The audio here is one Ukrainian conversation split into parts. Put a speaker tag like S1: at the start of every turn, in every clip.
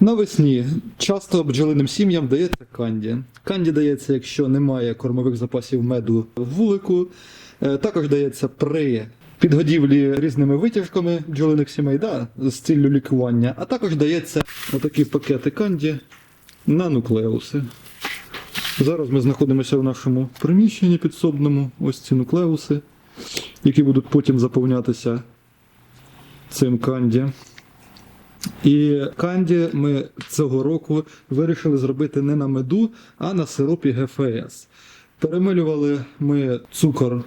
S1: Навесні часто бджолиним сім'ям дається канді. Канді дається, якщо немає кормових запасів меду в вулику. Е, Також дається при підгодівлі різними витяжками бджолиних сімей да, з ціллю лікування. А також дається отакі пакети канді на нуклеуси. Зараз ми знаходимося в нашому приміщенні підсобному. Ось ці нуклеуси, які будуть потім заповнятися цим канді. І канді ми цього року вирішили зробити не на меду, а на сиропі ГФС. Перемилювали ми цукор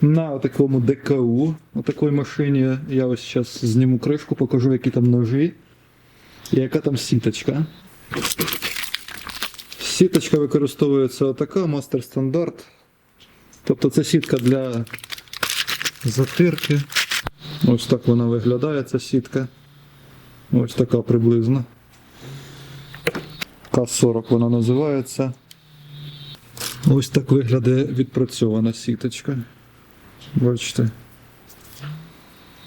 S1: на такому ДКУ, на такій машині. Я ось зараз зніму кришку, покажу, які там ножі і яка там сіточка. Сіточка використовується отака, мастер стандарт. Тобто це сітка для затирки. Ось так вона виглядає, ця сітка. Ось така приблизно. К-40 вона називається. Ось так виглядає відпрацьована сіточка. Бачите.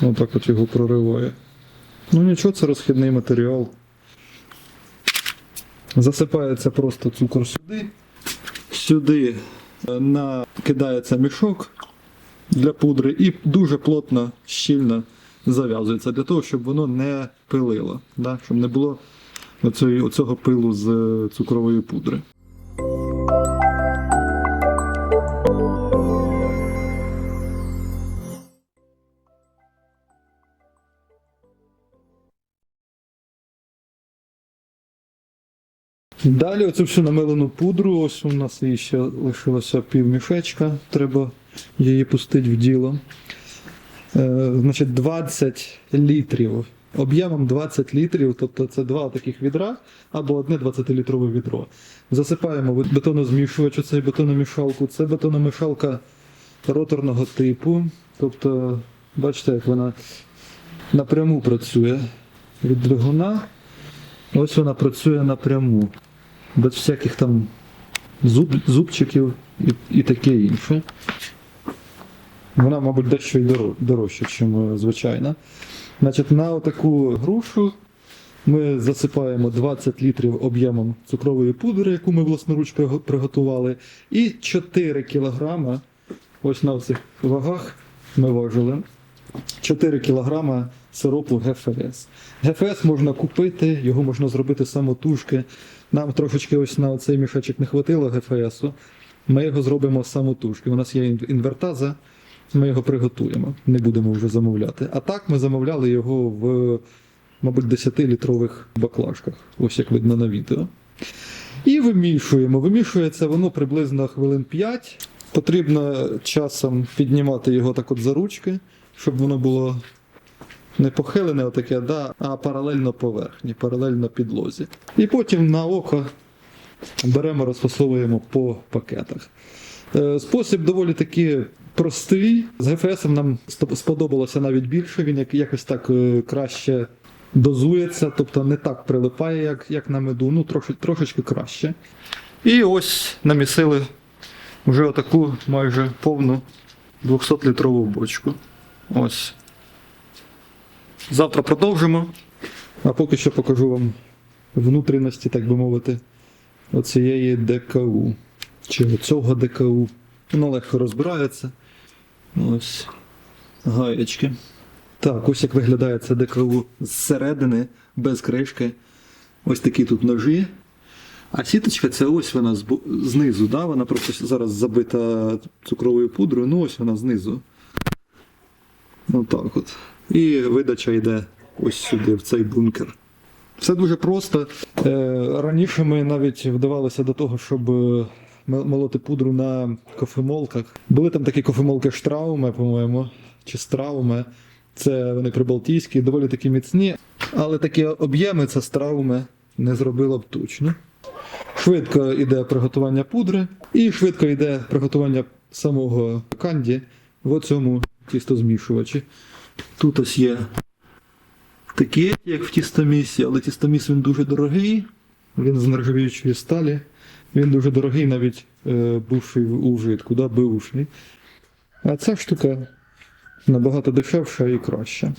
S1: Отак от його прориває. Ну нічого, це розхідний матеріал. Засипається просто цукор сюди. Сюди е, накидається мішок для пудри і дуже плотно, щільно зав'язується для того, щоб воно не пилило, да? щоб не було оцього, оцього пилу з е, цукрової пудри. Далі оцю всю намилену пудру, ось у нас її ще лишилося пів мішечка, треба її пустити в діло. Е, значить, 20 літрів. Об'ємом 20 літрів, тобто це два таких відра або одне 20-літрове відро. Засипаємо в бетонозмішувач, оцей бетономішалку. Це бетономішалка роторного типу. Тобто, бачите, як вона напряму працює від двигуна. Ось вона працює напряму. Без всяких там зуб, зубчиків і, і таке інше. Вона, мабуть, дещо й дорожча, ніж звичайна. Значить, на таку грушу ми засипаємо 20 літрів об'ємом цукрової пудри, яку ми власноруч приготували, і 4 кілограма, ось на цих вагах ми важили, 4 кілограма сиропу ГФС. ГФС можна купити, його можна зробити самотужки. Нам трошечки ось на цей мішечок не хватило ГФСу. Ми його зробимо самотужки. У нас є інвертаза, ми його приготуємо, не будемо вже замовляти. А так ми замовляли його в, мабуть, 10-літрових баклажках, ось як видно на відео. І вимішуємо. Вимішується воно приблизно хвилин 5. Потрібно часом піднімати його так от за ручки, щоб воно було не похилене, отаке, да, а паралельно поверхні, паралельно підлозі. І потім на око беремо, розфасовуємо по пакетах. Е, Спосіб доволі таки простий. З ГФС нам сподобалося навіть більше. Він як- якось так е, краще дозується, тобто не так прилипає, як, як на меду, ну трошки, трошечки краще. І ось намісили вже отаку майже повну 200-літрову бочку. Ось. Завтра продовжимо. А поки що покажу вам внутрішності, так би мовити, оцієї ДКУ. Чи цього ДКУ. Воно легко розбирається. Ось гаєчки. Так, ось як виглядає це ДКУ зсередини, без кришки. Ось такі тут ножі. А сіточка це ось вона знизу, да? вона просто зараз забита цукровою пудрою, ну ось вона знизу. Отак от. І видача йде ось сюди, в цей бункер. Все дуже просто. Е, раніше ми навіть вдавалися до того, щоб е, молоти пудру на кофемолках. Були там такі кофемолки Штрауме, по-моєму, чи Страуме. Це вони прибалтійські, доволі такі міцні. Але такі об'єми це Страуме не зробило б точно. Швидко йде приготування пудри, і швидко йде приготування самого канді в цьому тістозмішувачі. Тут ось є такі, як в тістомісі, але тістоміс він дуже дорогий, він з нержавіючої сталі. Він дуже дорогий, навіть е, бувший у вжитку, да, беушний. А ця штука набагато дешевша і краща.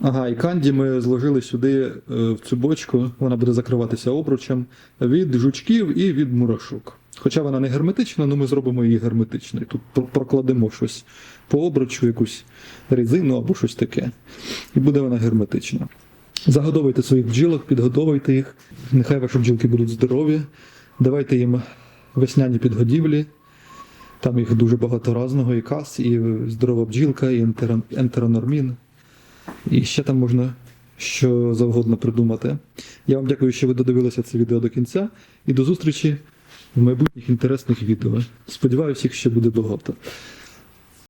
S1: Ага, і канді ми зложили сюди е, в цю бочку, вона буде закриватися обручем від жучків і від мурашок. Хоча вона не герметична, але ми зробимо її герметичною. Тут прокладемо щось по обручу, якусь резину або щось таке. І буде вона герметична. Загодовуйте своїх бджілок, підгодовуйте їх. Нехай ваші бджілки будуть здорові. Давайте їм весняні підгодівлі. Там їх дуже багато разного, і кас, і здорова бджілка, і ентеронормін. І ще там можна що завгодно придумати. Я вам дякую, що ви додивилися це відео до кінця. І до зустрічі в майбутніх інтересних відео. Сподіваюся, їх ще буде багато.